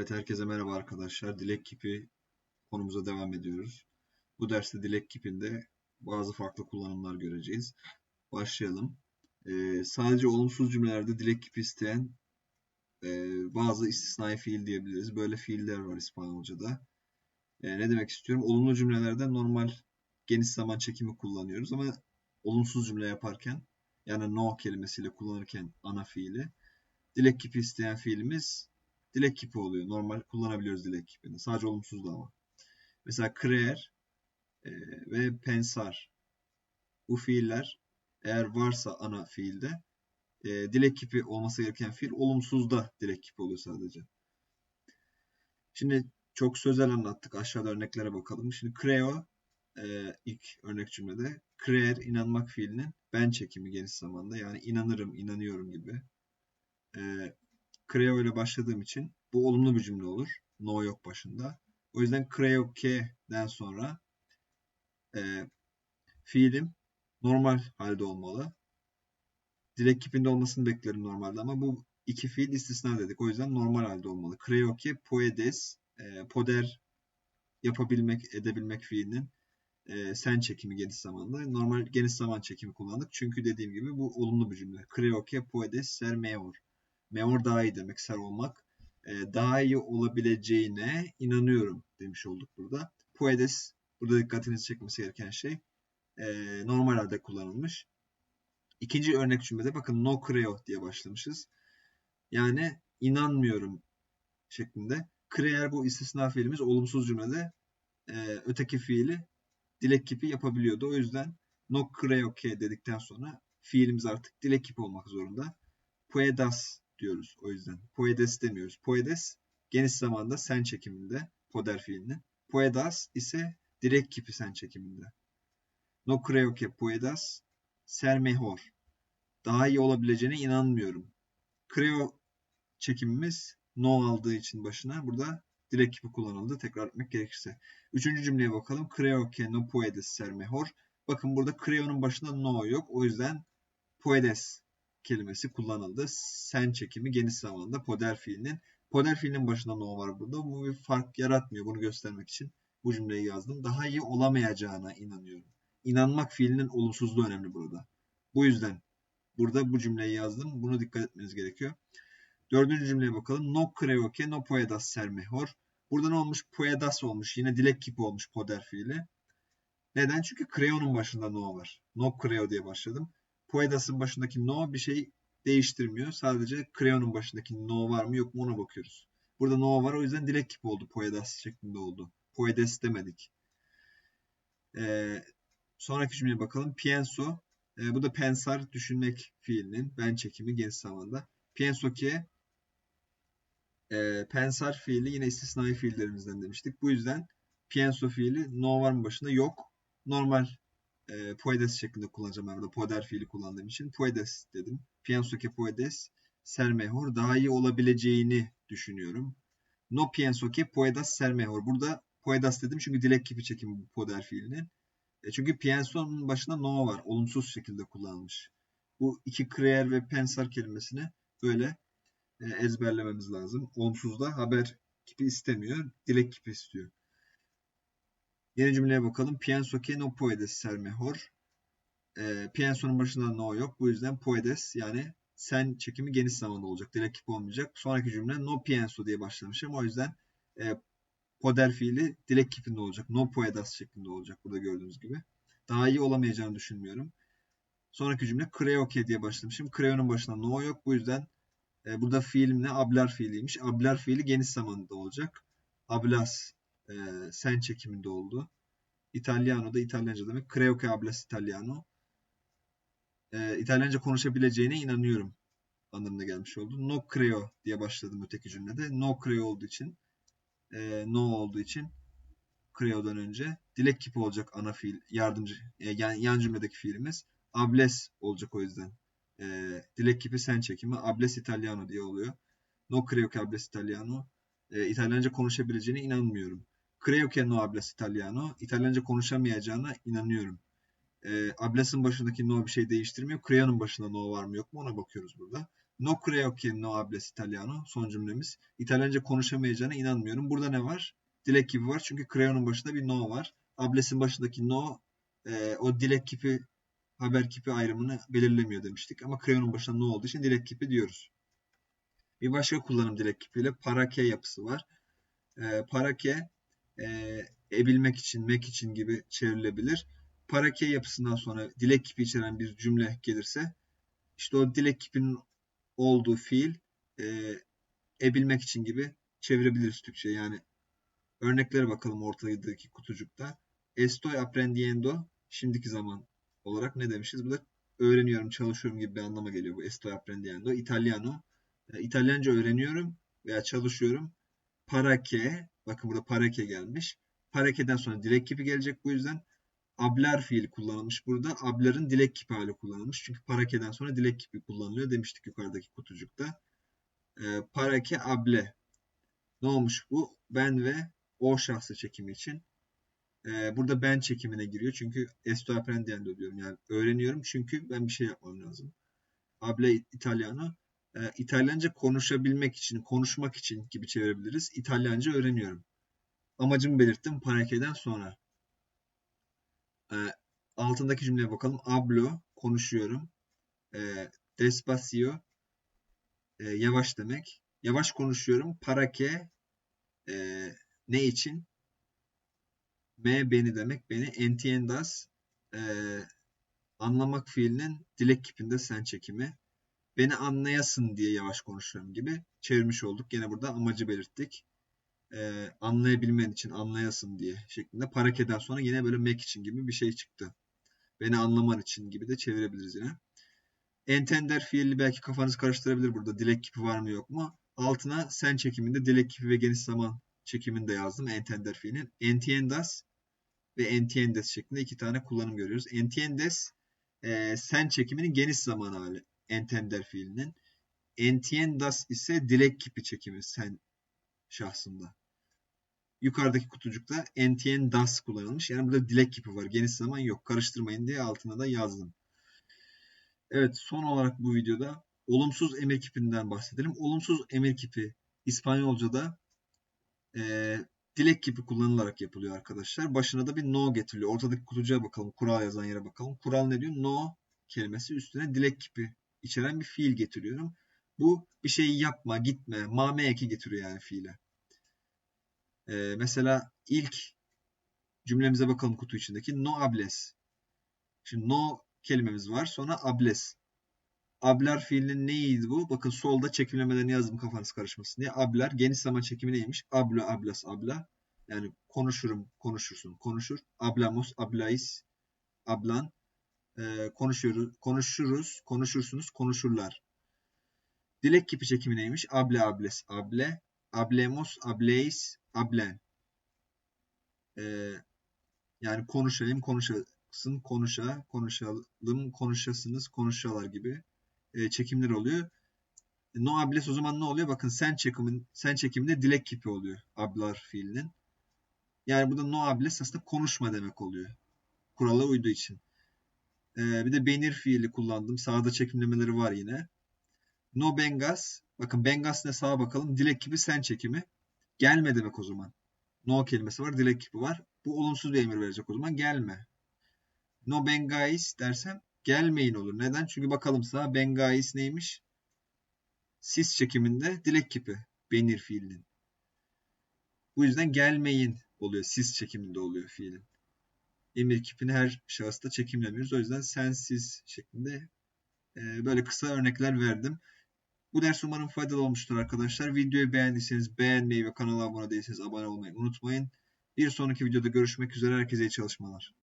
Evet, herkese merhaba arkadaşlar. Dilek kipi konumuza devam ediyoruz. Bu derste dilek kipinde bazı farklı kullanımlar göreceğiz. Başlayalım. Ee, sadece olumsuz cümlelerde dilek kipi isteyen e, bazı istisnai fiil diyebiliriz. Böyle fiiller var İspanyolca'da. E, ne demek istiyorum? Olumlu cümlelerde normal geniş zaman çekimi kullanıyoruz ama olumsuz cümle yaparken yani no kelimesiyle kullanırken ana fiili dilek kipi isteyen fiilimiz dilek kipi oluyor. Normal kullanabiliyoruz dilek kipini. Sadece olumsuz da ama. Mesela creer e, ve pensar bu fiiller eğer varsa ana fiilde e, dilek kipi olması gereken fiil olumsuz da dilek kipi oluyor sadece. Şimdi çok sözel anlattık. Aşağıda örneklere bakalım. Şimdi creo e, ilk örnek cümlede creer inanmak fiilinin ben çekimi geniş zamanda yani inanırım, inanıyorum gibi. E, creo ile başladığım için bu olumlu bir cümle olur. No yok başında. O yüzden creo que'den sonra e, fiilim normal halde olmalı. Dilek kipinde olmasını beklerim normalde ama bu iki fiil istisna dedik. O yüzden normal halde olmalı. Creo que puedes, e, poder yapabilmek, edebilmek fiilinin e, sen çekimi geniş zamanda. Normal geniş zaman çekimi kullandık. Çünkü dediğim gibi bu olumlu bir cümle. Creo que puedes ser mejor. Mejor daha iyi demek, ser olmak. E, daha iyi olabileceğine inanıyorum demiş olduk burada. Puedes, burada dikkatinizi çekmesi gereken şey e, normal kullanılmış. İkinci örnek cümlede bakın no creo diye başlamışız. Yani inanmıyorum şeklinde. Creer bu istisna fiilimiz olumsuz cümlede e, öteki fiili dilek kipi yapabiliyordu. O yüzden no creo que dedikten sonra fiilimiz artık dilek kipi olmak zorunda. Puedas diyoruz o yüzden. Puedes demiyoruz. Puedes geniş zamanda sen çekiminde poder fiilini. Puedas ise direkt kipi sen çekiminde. No creo que puedas ser mejor. Daha iyi olabileceğine inanmıyorum. Creo çekimimiz no aldığı için başına burada direkt kipi kullanıldı. Tekrar etmek gerekirse. Üçüncü cümleye bakalım. Creo que no puedes ser mejor. Bakın burada creo'nun başında no yok. O yüzden puedes kelimesi kullanıldı. Sen çekimi geniş zamanda poder fiilinin. Poder fiilinin başında no var burada. Bu bir fark yaratmıyor. Bunu göstermek için bu cümleyi yazdım. Daha iyi olamayacağına inanıyorum. İnanmak fiilinin olumsuzluğu önemli burada. Bu yüzden burada bu cümleyi yazdım. Bunu dikkat etmeniz gerekiyor. Dördüncü cümleye bakalım. No creo que no puedas ser mejor. Burada ne olmuş? Puedas olmuş. Yine dilek kipi olmuş poder fiili. Neden? Çünkü creo'nun başında no var. No creo diye başladım. Puedas'ın başındaki no bir şey değiştirmiyor. Sadece Creo'nun başındaki no var mı yok mu ona bakıyoruz. Burada no var o yüzden dilek kipi oldu. Puedas şeklinde oldu. Puedes demedik. Ee, sonraki cümleye bakalım. Pienso. Ee, bu da pensar düşünmek fiilinin ben çekimi geniş zamanda. Pienso ki e, pensar fiili yine istisnai fiillerimizden demiştik. Bu yüzden pienso fiili no var mı başında yok. Normal e, puedes şeklinde kullanacağım ben burada. Poder fiili kullandığım için. Puedes dedim. Pienso que puedes ser mejor. Daha iyi olabileceğini düşünüyorum. No pienso que puedas ser mejor. Burada puedas dedim çünkü dilek gibi çekimi bu poder fiilinin. E çünkü pienso'nun başında no var. Olumsuz şekilde kullanılmış. Bu iki creer ve pensar kelimesini böyle e, ezberlememiz lazım. Olumsuzda haber kipi istemiyor. Dilek kipi istiyor. Yeni cümleye bakalım. Pienso que no puedes ser mejor. E, pienso'nun başında no yok. Bu yüzden puedes yani sen çekimi geniş zamanda olacak. Direkt olmayacak. Sonraki cümle no pienso diye başlamışım. O yüzden e, poder fiili dilek kipinde olacak. No puedas şeklinde olacak burada gördüğünüz gibi. Daha iyi olamayacağını düşünmüyorum. Sonraki cümle creo que diye başlamışım. Creo'nun başında no yok. Bu yüzden e, burada fiilim ne? Ablar fiiliymiş. Ablar fiili geniş zamanda olacak. Ablas e, sen çekiminde oldu. Italiano da İtalyanca demek. Creo che hablas italiano. E, İtalyanca konuşabileceğine inanıyorum anlamına gelmiş oldu. No creo diye başladım öteki cümlede. No creo olduğu için e, no olduğu için creo'dan önce dilek kipi olacak ana fiil yardımcı e, yani yan cümledeki fiilimiz ables olacak o yüzden. E, dilek kipi sen çekimi ables italiano diye oluyor. No creo che hablas italiano. E, İtalyanca konuşabileceğine inanmıyorum. Creo che no hablas italiano. İtalyanca konuşamayacağına inanıyorum. E, ablas'ın başındaki no bir şey değiştirmiyor. Creo'nun başında no var mı yok mu ona bakıyoruz burada. No creo que no hables italiano. Son cümlemiz. İtalyanca konuşamayacağına inanmıyorum. Burada ne var? Dilek kipi var. Çünkü creo'nun başında bir no var. Ables'in başındaki no e, o dilek kipi haber kipi ayrımını belirlemiyor demiştik. Ama creo'nun başında no olduğu için dilek kipi diyoruz. Bir başka kullanım dilek kipiyle parake yapısı var. E, parake e, ebilmek için, mek için gibi çevrilebilir. Parake yapısından sonra dilek kipi içeren bir cümle gelirse işte o dilek kipinin olduğu fiil e, ebilmek için gibi çevirebiliriz Türkçe. Yani örneklere bakalım ortadaki kutucukta. Estoy aprendiendo şimdiki zaman olarak ne demişiz? Bu da öğreniyorum, çalışıyorum gibi bir anlama geliyor bu estoy aprendiendo. Italiano. E, İtalyanca öğreniyorum veya çalışıyorum. Para que, bakın burada para que gelmiş. Para que'den sonra dilek kipi gelecek bu yüzden. Ablar fiili kullanılmış burada. Ablar'ın dilek kipi hali kullanılmış. Çünkü para que'den sonra dilek kipi kullanılıyor demiştik yukarıdaki kutucukta. E, para que able. Ne olmuş bu? Ben ve o şahsı çekimi için. E, burada ben çekimine giriyor. Çünkü esto aprendiendo diyorum. Yani öğreniyorum çünkü ben bir şey yapmam lazım. Able italiano. E, İtalyanca konuşabilmek için, konuşmak için gibi çevirebiliriz. İtalyanca öğreniyorum. Amacımı belirttim parakeden sonra. E, altındaki cümleye bakalım. Hablo, konuşuyorum. E, despacio, e, yavaş demek. Yavaş konuşuyorum. Para que, e, ne için? Me beni demek. Beni entiendas, e, anlamak fiilinin dilek kipinde sen çekimi. Beni anlayasın diye yavaş konuşuyorum gibi çevirmiş olduk. Yine burada amacı belirttik. Ee, anlayabilmen için anlayasın diye şeklinde. Parakeden sonra yine böyle mek için gibi bir şey çıktı. Beni anlaman için gibi de çevirebiliriz yine. Entender fiili belki kafanız karıştırabilir burada. Dilek kipi var mı yok mu? Altına sen çekiminde dilek kipi ve geniş zaman çekiminde yazdım. Entender fiilinin. Entiendas ve entiendes şeklinde iki tane kullanım görüyoruz. Entiendes e, sen çekiminin geniş zaman hali entender fiilinin. Entiendas ise dilek kipi çekimi sen şahsında. Yukarıdaki kutucukta entiendas kullanılmış. Yani burada dilek kipi var. Geniş zaman yok. Karıştırmayın diye altına da yazdım. Evet son olarak bu videoda olumsuz emir kipinden bahsedelim. Olumsuz emir kipi İspanyolca'da e, dilek kipi kullanılarak yapılıyor arkadaşlar. Başına da bir no getiriliyor. Ortadaki kutucuğa bakalım. Kural yazan yere bakalım. Kural ne diyor? No kelimesi üstüne dilek kipi içeren bir fiil getiriyorum. Bu bir şeyi yapma, gitme, mame eki getiriyor yani fiile. Ee, mesela ilk cümlemize bakalım kutu içindeki. No hables. Şimdi no kelimemiz var. Sonra hables. Ablar fiilinin neydi bu? Bakın solda çekimlemelerini yazdım kafanız karışmasın diye. Ablar geniş zaman çekimi neymiş? Ablo, ablas, abla. Yani konuşurum, konuşursun, konuşur. Ablamos, ablais, ablan. Konuşuyoruz, konuşuruz, konuşursunuz, konuşurlar. Dilek kipi çekimi neymiş? Able, ables, able. Ablemos, ableis, ablen. Ee, yani konuşayım, konuşasın, konuşa, konuşalım, konuşasınız, konuşalar gibi e, çekimler oluyor. No ables o zaman ne oluyor? Bakın sen çekimin sen çekiminde dilek kipi oluyor ablar fiilinin. Yani burada no ables aslında konuşma demek oluyor. Kurala uyduğu için. Ee, bir de benir fiili kullandım. Sağda çekimlemeleri var yine. No bengas. Bakın bengas ne sağa bakalım. Dilek kipi sen çekimi. Gelme demek o zaman. No kelimesi var. Dilek kipi var. Bu olumsuz bir emir verecek o zaman. Gelme. No bengais dersem gelmeyin olur. Neden? Çünkü bakalım sağa bengais neymiş? Sis çekiminde dilek kipi. Benir fiilinin. Bu yüzden gelmeyin oluyor. Sis çekiminde oluyor fiilin. Emir kipini her şahısta çekimlemiyoruz. O yüzden sensiz şeklinde e, böyle kısa örnekler verdim. Bu ders umarım faydalı olmuştur arkadaşlar. Videoyu beğendiyseniz beğenmeyi ve kanala abone değilseniz abone olmayı unutmayın. Bir sonraki videoda görüşmek üzere. Herkese iyi çalışmalar.